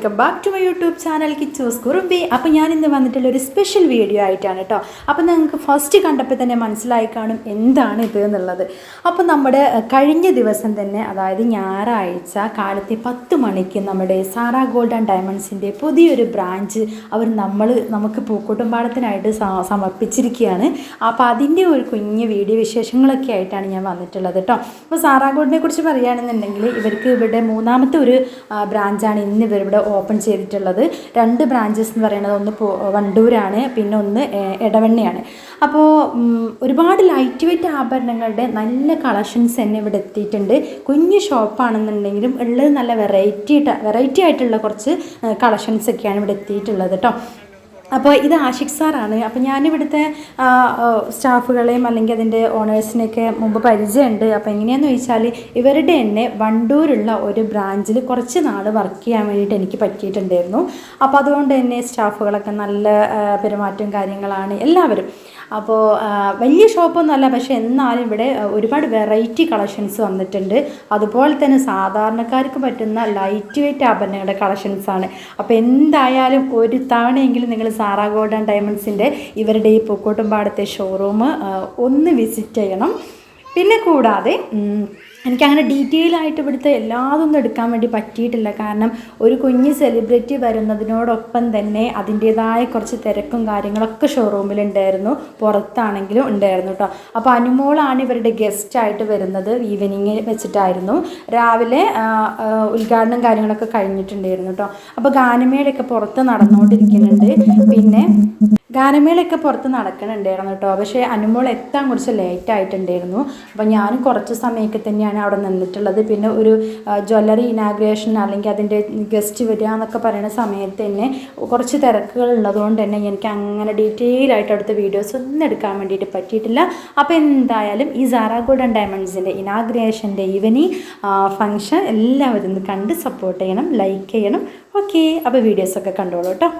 Welcome back to my YouTube channel Kichos Kurumbi അപ്പോൾ ഞാൻ ഇന്ന് വന്നിട്ടുള്ള ഒരു സ്പെഷ്യൽ വീഡിയോ ആയിട്ടാണ് കേട്ടോ അപ്പോൾ നിങ്ങൾക്ക് ഫസ്റ്റ് കണ്ടപ്പോൾ തന്നെ മനസ്സിലായി കാണും എന്താണ് ഇത് എന്നുള്ളത്. അപ്പോൾ നമ്മുടെ കഴിഞ്ഞ ദിവസം തന്നെ അതായത് ഞായറാഴ്ച കാലത്തെ പത്ത് മണിക്ക് നമ്മുടെ സാറാ ഗോൾഡ് ആൻഡ് ഡയമണ്ട്സിന്റെ പുതിയൊരു ബ്രാഞ്ച് അവർ നമ്മൾ നമുക്ക് പൂക്കോട്ടുംപാടത്തിനായിട്ട് സമർപ്പിച്ചിരിക്കുകയാണ്. അപ്പോൾ അതിന്റെ ഒരു കുഞ്ഞ് വീഡിയോ വിശേഷങ്ങളൊക്കെ ആയിട്ടാണ് ഞാൻ വന്നിട്ടുള്ളത് കേട്ടോ അപ്പോൾ സാറാ ഗോൾഡിനെ കുറിച്ച് പറയുകയാണെന്നുണ്ടെങ്കിൽ ഇവർക്ക് ഇവിടെ മൂന്നാമത്തെ ഒരു ബ്രാഞ്ചാണ് ഇന്ന് ഇവരിവിടെ ഓപ്പൺ ചെയ്തിട്ടുള്ളത്. രണ്ട് ബ്രാഞ്ചസ് എന്ന് പറയുന്നത് ഒന്ന് വണ്ടൂരാണ് പിന്നെ ഒന്ന് എടവണ്ണയാണ്. അപ്പോൾ ഒരുപാട് ലൈറ്റ് വെയിറ്റ് ആഭരണങ്ങളുടെ നല്ല കളക്ഷൻസ് തന്നെ ഇവിടെ എത്തിയിട്ടുണ്ട്. കുഞ്ഞു ഷോപ്പാണെന്നുണ്ടെങ്കിലും ഉള്ളത് നല്ല വെറൈറ്റി വെറൈറ്റി ആയിട്ടുള്ള കുറച്ച് കളക്ഷൻസ് ഒക്കെയാണ് ഇവിടെ എത്തിയിട്ടുള്ളത് കേട്ടോ അപ്പോൾ ഇത് ആഷിഖ് സാറാണ്. അപ്പോൾ ഞാനിവിടുത്തെ സ്റ്റാഫുകളെയും അല്ലെങ്കിൽ അതിന്റെ ഓണേഴ്സിനെയൊക്കെ മുമ്പ് പരിചയമുണ്ട്. അപ്പോൾ എങ്ങനെയാന്ന് ചോദിച്ചാൽ ഇവരുടെ തന്നെ വണ്ടൂരുള്ള ഒരു ബ്രാഞ്ചിൽ കുറച്ച് നാൾ വർക്ക് ചെയ്യാൻ വേണ്ടിയിട്ട് എനിക്ക് പറ്റിയിട്ടുണ്ടായിരുന്നു. അപ്പോൾ അതുകൊണ്ട് തന്നെ സ്റ്റാഫുകളൊക്കെ നല്ല പെരുമാറ്റവും കാര്യങ്ങളാണ് എല്ലാവരും. അപ്പോൾ വലിയ ഷോപ്പൊന്നും അല്ല പക്ഷേ എന്നാലും ഇവിടെ ഒരുപാട് വെറൈറ്റി കളക്ഷൻസ് വന്നിട്ടുണ്ട്. അതുപോലെ തന്നെ സാധാരണക്കാർക്ക് പറ്റുന്ന ലൈറ്റ് വെയിറ്റ് ആഭരണങ്ങളുടെ കളക്ഷൻസാണ് അപ്പോൾ എന്തായാലും ഒരു തവണയെങ്കിലും നിങ്ങൾ സാറാ ഗോൾഡ് ആൻഡ് ഡയമണ്ട്സിന്റെ ഇവരുടെ ഈ പൂക്കോട്ടുംപാടത്തെ ഷോറൂം ഒന്ന് വിസിറ്റ് ചെയ്യണം. പിന്നെ കൂടാതെ എനിക്കങ്ങനെ ഡീറ്റെയിൽ ആയിട്ട് ഇവിടുത്തെ എല്ലാതൊന്നും എടുക്കാൻ വേണ്ടി പറ്റിയിട്ടില്ല. കാരണം ഒരു കുഞ്ഞ് സെലിബ്രിറ്റി വരുന്നതിനോടൊപ്പം തന്നെ അതിന്റേതായ കുറച്ച് തിരക്കും കാര്യങ്ങളൊക്കെ ഷോറൂമിൽ ഉണ്ടായിരുന്നു പുറത്താണെങ്കിലും ഉണ്ടായിരുന്നു കേട്ടോ അപ്പോൾ അനുമോളാണ് ഇവരുടെ ഗസ്റ്റായിട്ട് വരുന്നത്. ഈവനിങ് വെച്ചിട്ടായിരുന്നു. രാവിലെ ഉദ്ഘാടനം കാര്യങ്ങളൊക്കെ കഴിഞ്ഞിട്ടുണ്ടായിരുന്നു കേട്ടോ അപ്പോൾ ഗാനമേളയൊക്കെ പുറത്ത് നടന്നുകൊണ്ടിരിക്കുന്നുണ്ട്. പിന്നെ ഗാനമേളയൊക്കെ പുറത്ത് നടക്കണുണ്ടായിരുന്നു കേട്ടോ. പക്ഷേ അനുമോൾ എത്താൻ കുറച്ച് ലേറ്റ് ആയിട്ടുണ്ടായിരുന്നു. അപ്പോൾ ഞാനും കുറച്ച് സമയമൊക്കെ തന്നെയാണ് അവിടെ നിന്നിട്ടുള്ളത്. പിന്നെ ഒരു ജ്വല്ലറി ഇനാഗ്രേഷൻ അല്ലെങ്കിൽ അതിന്റെ ഗസ്റ്റ് വരിക എന്നൊക്കെ പറയുന്ന സമയത്ത് തന്നെ കുറച്ച് തിരക്കുകൾ ഉള്ളതുകൊണ്ട് തന്നെ എനിക്ക് അങ്ങനെ ഡീറ്റെയിൽ ആയിട്ട് അടുത്ത വീഡിയോസ് ഒന്നും എടുക്കാൻ വേണ്ടിയിട്ട് പറ്റിയിട്ടില്ല. അപ്പോൾ എന്തായാലും ഈ സാറാ ഗോൾഡൻ ഡയമണ്ട്സിന്റെ ഇനാഗ്രേഷന്റെ ഈവനിങ് ഫങ്ഷൻ എല്ലാവരും കണ്ട് സപ്പോർട്ട് ചെയ്യണം ലൈക്ക് ചെയ്യണം. ഓക്കെ അപ്പോൾ വീഡിയോസൊക്കെ കണ്ടോളൂ കേട്ടോ.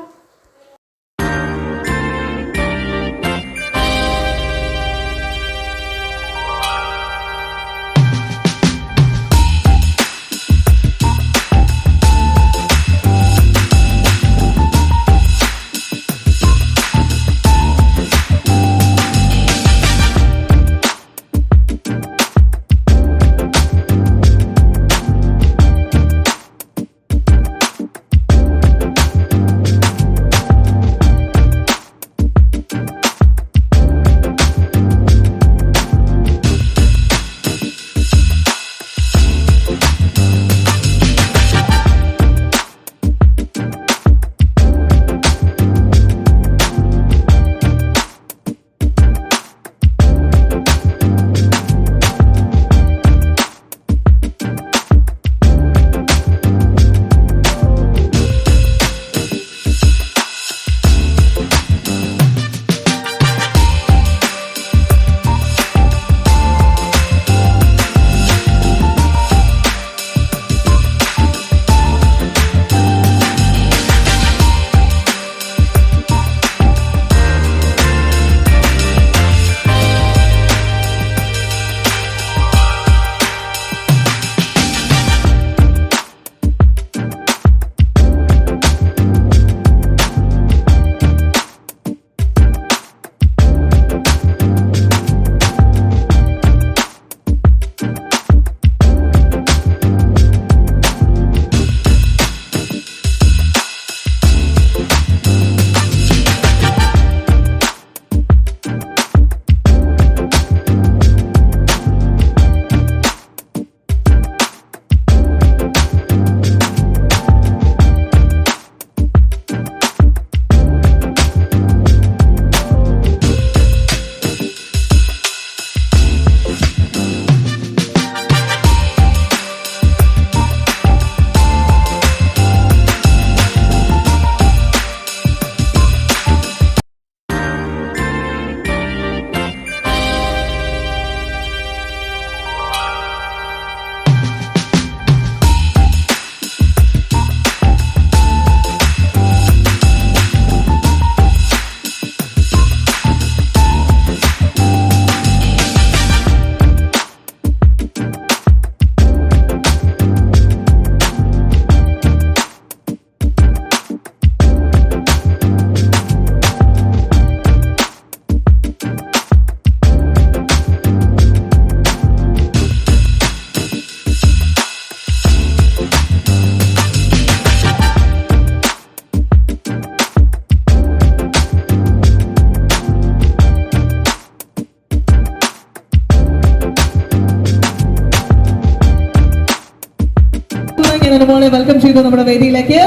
ചെയ്തു നമ്മുടെ വേദിയിലേക്ക്.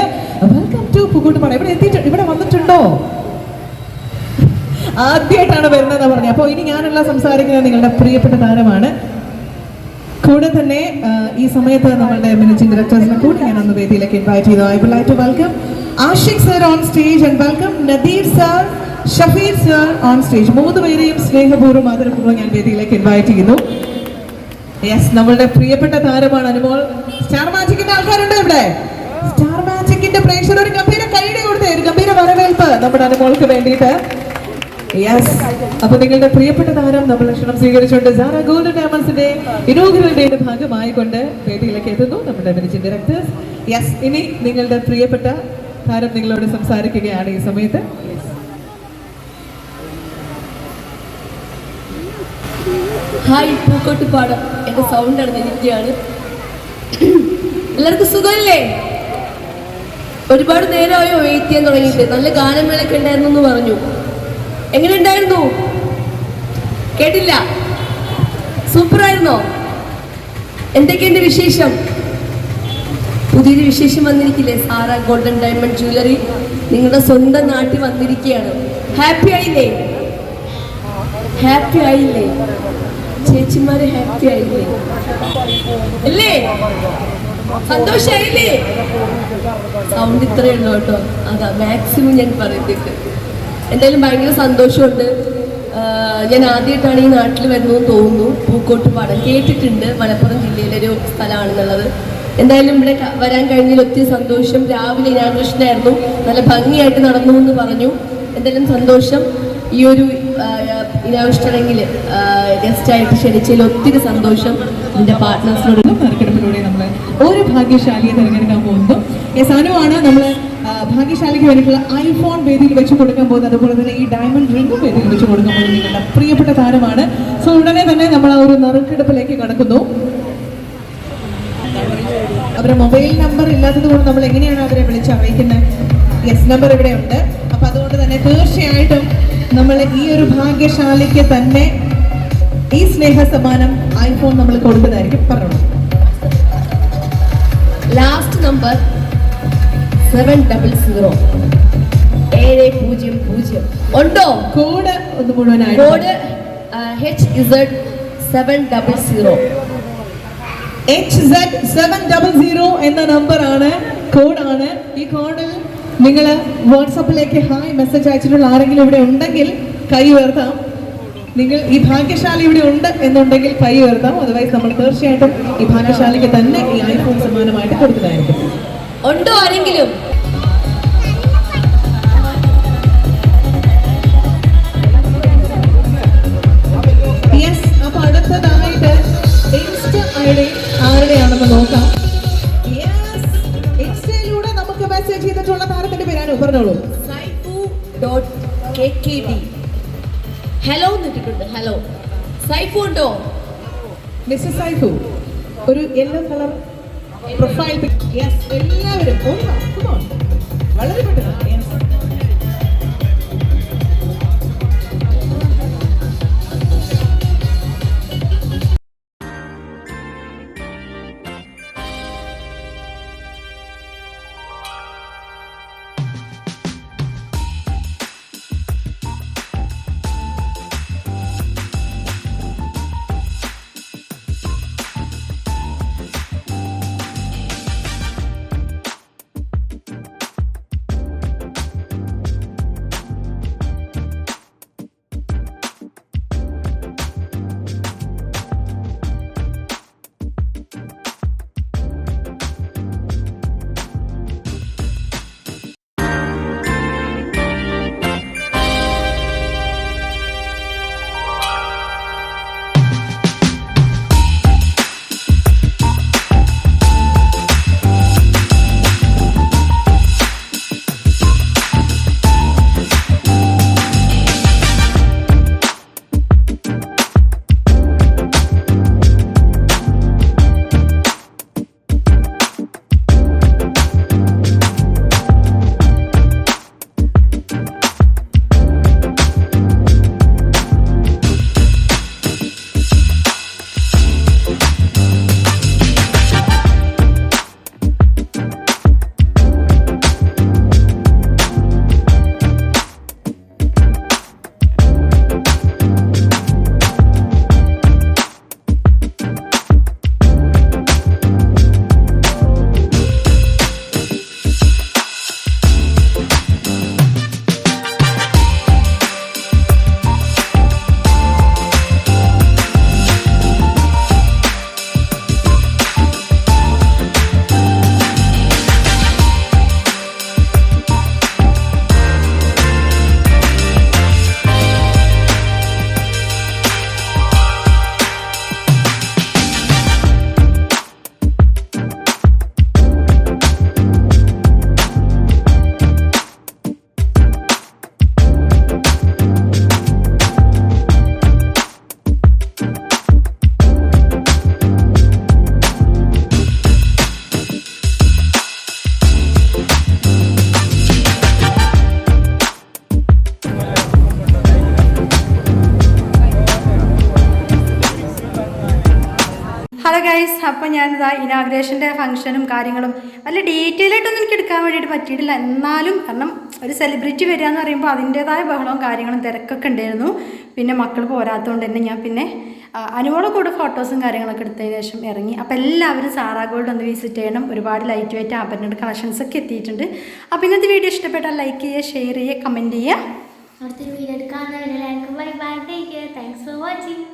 വെൽക്കം ടു പുകൂട്ടുപാട ഇവിടെ എത്തിയിട്ട് ഇവിടെ വന്നിട്ടുണ്ടോ? ആദ്യമായിട്ടാണ് വരുന്നതെന്ന് പറഞ്ഞത് അപ്പോൾ ഇനി ഞാനല്ല സംസാരിക്കുന്നത് നിങ്ങളുടെ പ്രിയപ്പെട്ട താരമാണ്. കൂടെ തന്നെ ഈ സമയത്ത് നമ്മളുടെ മാനേജിംഗ് ഡയറക്ടേഴ്സിനെ കൂടി ഞാൻ ഒന്ന് വേദിയിലേക്ക് ഇൻവൈറ്റ് ചെയ്തു. I will like to welcome Ashiq sir on stage and welcome Nadeer sir Shafeer sir on stage മൂന്ന് പേരെയും സ്നേഹപൂർവം ആദരപൂർവം ഞാൻ വേദിയിലേക്ക് ഇൻവൈറ്റ് ചെയ്യുന്നു. യെസ് നമ്മളുടെ പ്രിയപ്പെട്ട താരമാണ് അനുമോൾ. സ്റ്റാർ മാജിക്കിന്റെ ആൾക്കാരുണ്ടോ ഇവിടെ? മാജിക്കിന്റെ പ്രേക്ഷകർ ഒരു ഗംഭീര കൈയുടെ കൊടുത്ത് ഒരു ഗംഭീര വരവേൽപ്പ് നമ്മുടെ അനുമോൾക്ക് വേണ്ടിയിട്ട്. യെസ് അപ്പൊ നിങ്ങളുടെ പ്രിയപ്പെട്ട താരം നമ്മൾ ക്ഷണം സ്വീകരിച്ചുകൊണ്ട് സാറ ഗോൾഡ് ഡയമണ്ട്സിന്റെ ഇനോഗ്രൽ ഭാഗമായിക്കൊണ്ട് വേദിയിലേക്ക് എത്തുന്നു നമ്മുടെ മാനേജിംഗ് ഡയറക്ടർ യെസ് ഇനി നിങ്ങളുടെ പ്രിയപ്പെട്ട താരം നിങ്ങളോട് സംസാരിക്കുകയാണ് ഈ സമയത്ത്. ഹായ് പൂക്കോട്ടുപാടം. എന്റെ സൗണ്ട് അറിഞ്ഞിരിക്കുകയാണ് എല്ലാവർക്കും സുഖമല്ലേ? ഒരുപാട് നേരമായോ വെയിറ്റ് ചെയ്യാൻ തുടങ്ങിയിട്ട് നല്ല ഗാനമേളൊക്കെ ഉണ്ടായിരുന്നു എന്ന് പറഞ്ഞു. എങ്ങനെ ഉണ്ടായിരുന്നു? കേട്ടില്ല. സൂപ്പറായിരുന്നോ? എന്തൊക്കെയുണ്ട് വിശേഷം? പുതിയൊരു വിശേഷം വന്നിരിക്കില്ലേ? Sara golden diamond jewellery. നിങ്ങളുടെ സ്വന്തം നാട്ടിൽ വന്നിരിക്കുകയാണ്. ഹാപ്പി ആയില്ലേ? ഹാപ്പി ആയില്ലേ? ചേച്ചിമാര് ഹാപ്പി ആയില്ലേ? അല്ലേ സന്തോഷായില്ലേ? സൗണ്ട് ഇത്രയേ ഉള്ളൂ കേട്ടോ. അതാ മാക്സിമം ഞാൻ പറയത്തിട്ട്. എന്തായാലും ഭയങ്കര സന്തോഷമുണ്ട്. ഞാൻ ആദ്യമായിട്ടാണ് ഈ നാട്ടിൽ വരുന്നതെന്ന് തോന്നുന്നു. പൂക്കോട്ട് പാടം കേട്ടിട്ടുണ്ട്. മലപ്പുറം ജില്ലയിലൊരു സ്ഥലമാണെന്നുള്ളത്. എന്തായാലും ഇവിടെ വരാൻ കഴിഞ്ഞതിൽ ഒത്തിരി സന്തോഷം. രാവിലെ ഞാൻ നല്ല ഭംഗിയായിട്ട് നടന്നു എന്ന് പറഞ്ഞു. എന്തായാലും സന്തോഷം. ഈ ഒരു ഇനാവശ്യമെങ്കിൽ ഗസ്റ്റായിട്ട് ക്ഷണിച്ചതിൽ ഒത്തിരി സന്തോഷം. എന്റെ പാർട്ട്നേഴ്സിനോടും നറുക്കെടുപ്പിലൂടെ നമ്മൾ ഒരു ഭാഗ്യശാലിയെ തിരഞ്ഞെടുക്കാൻ പോകുന്നു. യെസ് അനുവാണ് നമ്മൾ ഭാഗ്യശാലിക്ക് വേണ്ടിയിട്ടുള്ള ഐഫോൺ വേദിയിൽ വെച്ച് കൊടുക്കാൻ പോകുന്നത്. അതുപോലെ തന്നെ ഈ ഡയമണ്ട് റിംഗും വേദിയിൽ വെച്ച് കൊടുക്കാൻ പോകുന്നത് നിങ്ങളുടെ പ്രിയപ്പെട്ട താരമാണ്. സോ ഉടനെ തന്നെ നമ്മൾ ആ ഒരു നറുക്കെടുപ്പിലേക്ക് കടക്കുന്നു. അവരുടെ മൊബൈൽ നമ്പർ ഇല്ലാത്തത് കൊണ്ട് നമ്മൾ എങ്ങനെയാണ് അവരെ വിളിച്ച് അറിയിക്കുന്നത് യെസ് നമ്പർ ഇവിടെ ഉണ്ട് അപ്പൊ അതുകൊണ്ട് തന്നെ തീർച്ചയായിട്ടും നമ്മൾ ഈ ഒരു ഭാഗ്യശാലിക്ക് തന്നെ ഈ സ്നേഹ സമ്മാനം ഐഫോൺ നമ്മൾ കൊടുക്കുന്നതായിരിക്കും. പറഞ്ഞു last number seven double zero ഏഴ് പൂജ്യം പൂജ്യം. ഉണ്ടോ? കോഡ് ഒന്ന് മുഴുവനായി code H Z seven double zero H Z seven double zero എന്ന നമ്പറാണ് കോഡാണ്. ഈ കോഡിൽ നിങ്ങൾ വാട്സപ്പിലേക്ക് ഹായ് മെസ്സേജ് അയച്ചിട്ടുള്ള ആരെങ്കിലും ഇവിടെ ഉണ്ടെങ്കിൽ കൈ ഉയർത്താം. നിങ്ങൾ ഈ ഭാഗ്യശാല ഇവിടെ ഉണ്ട് എന്നുണ്ടെങ്കിൽ കൈ ഉയർത്താം. അതർവൈസ് നമ്മൾ തീർച്ചയായിട്ടും ഈ ഭാഗ്യശാലയ്ക്ക് തന്നെ ഈ ഐഫോൺ സമ്മാനമായിട്ട് കൊടുത്തതായിരിക്കും ഉണ്ടോ ആരെങ്കിലും? അപ്പൊ അടുത്തതായിട്ട് ഇൻസ്റ്റ ഐഡി ആരുടെയാണെന്ന് നോക്കാം. ഇൻസ്റ്റയിലൂടെ നമുക്ക് മെസ്സേജ് ചെയ്തിട്ടുള്ള താരത്തിന്റെ പേരാണ്. പറഞ്ഞോളൂ. Saifu dot K K D hello എന്നിട്ടിട്ടുണ്ട് hello Saifu ഉണ്ടോ? മിസ്സസ് സൈഫു ഒരു യെല്ലോ കളർ പ്രൊഫൈൽ എല്ലാവരും. Come വളരെ പെട്ടെന്ന്. അപ്പോൾ ഞാനിതാ ഇനാഗ്രേഷന്റെ ഫംഗ്ഷനും കാര്യങ്ങളും വലിയ ഡീറ്റെയിൽ ആയിട്ടൊന്നും എനിക്ക് എടുക്കാൻ വേണ്ടിയിട്ട് പറ്റിയിട്ടില്ല. എന്നാലും കാരണം ഒരു സെലിബ്രിറ്റി വരിക എന്ന് പറയുമ്പോൾ അതിന്റേതായ ബഹളവും കാര്യങ്ങളും തിരക്കൊക്കെ ഉണ്ടായിരുന്നു. പിന്നെ മക്കൾ പോരാത്തതുകൊണ്ട് തന്നെ ഞാൻ പിന്നെ അനുവോളം കൂടെ ഫോട്ടോസും കാര്യങ്ങളൊക്കെ എടുത്തതിന് ശേഷം ഇറങ്ങി. അപ്പോൾ എല്ലാവരും സാറാ ഗോൾഡ് ഒന്ന് വിസിറ്റ് ചെയ്യണം. ഒരുപാട് ലൈറ്റ് വെയിറ്റ് ആഭരണ കളക്ഷൻസ് ഒക്കെ എത്തിയിട്ടുണ്ട്. അപ്പോൾ ഇന്നത്തെ വീഡിയോ ഇഷ്ടപ്പെട്ടാൽ ലൈക്ക് ചെയ്യുക ഷെയർ ചെയ്യുക കമന്റ് ചെയ്യുക. അടുത്തൊരു വീഡിയോ എടുക്കാൻ bye bye take care thanks for watching